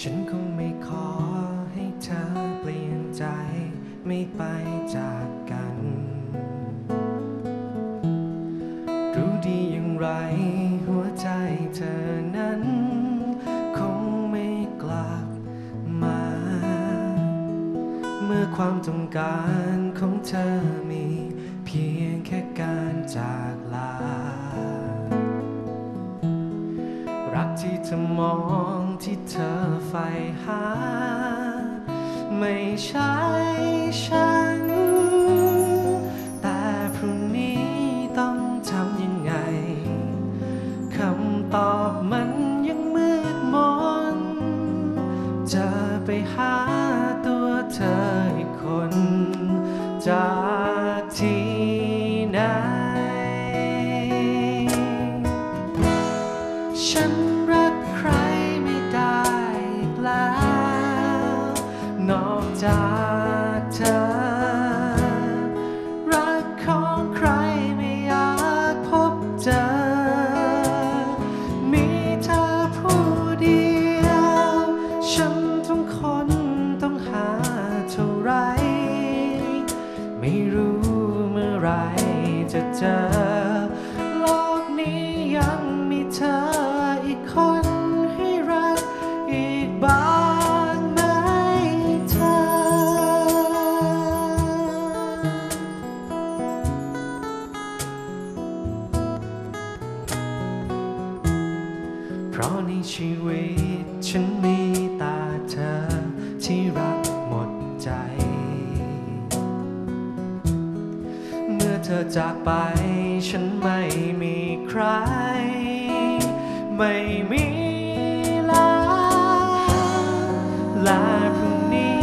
ฉันคงไม่ขอให้เธอเปลี่ยนใจ ไม่ไปจากกัน รู้ดีอย่างไร หัวใจเธอนั้น คงไม่กลับมา เมื่อความต้องการของเธอมี เพียงแค่การจากลา รักที่เธอมองที่เธอใฝ่หา ไม่ใช่ฉัน แต่พรุ่งนี้ต้องทำยังไงคำตอบมันยังมืดมนจะไปหาตัวเธออีกคน จากที่ไหนฉัน เธอ รักของใครไม่อยากพบเจอ มีเธอผู้เดียว ฉันทุกคนต้องหาเท่าไร ไม่รู้เมื่อไรจะเจอ โลกนี้ยังมีเธออีกคน ราะในชีวิตฉันมีตาเธอที่รักหมดใจ เมื่อเธอจากไปฉันไม่มีใคร ไม่มีแล้วและพรุ่งนี้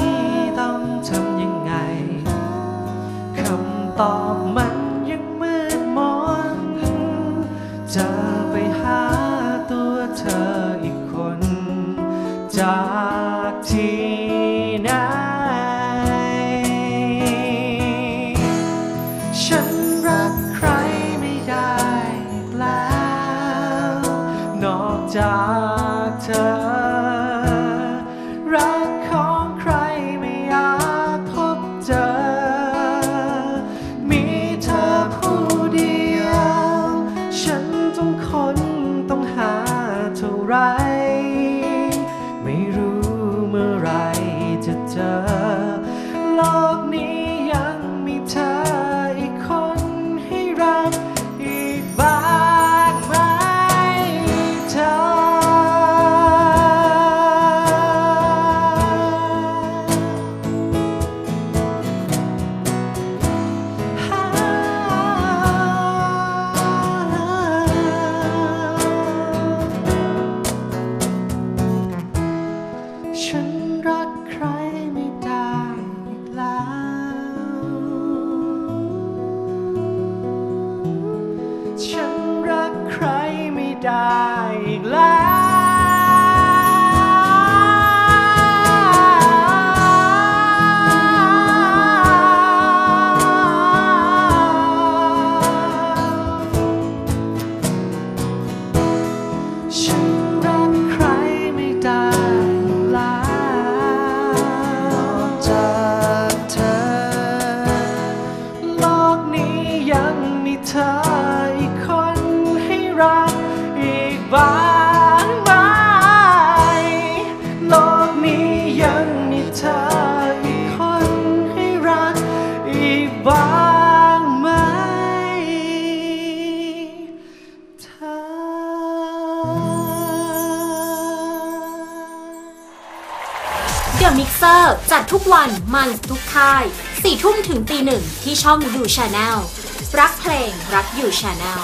ต้องทำยังไงคำตอบมั นอกจากเธอ กเซอร์ จัดทุกวันมันทุกค่ายสี่ทุ่มถึงตีหนึ่งที่ช่องดูชาแนลรักเพลงรักอยู่ชาแนล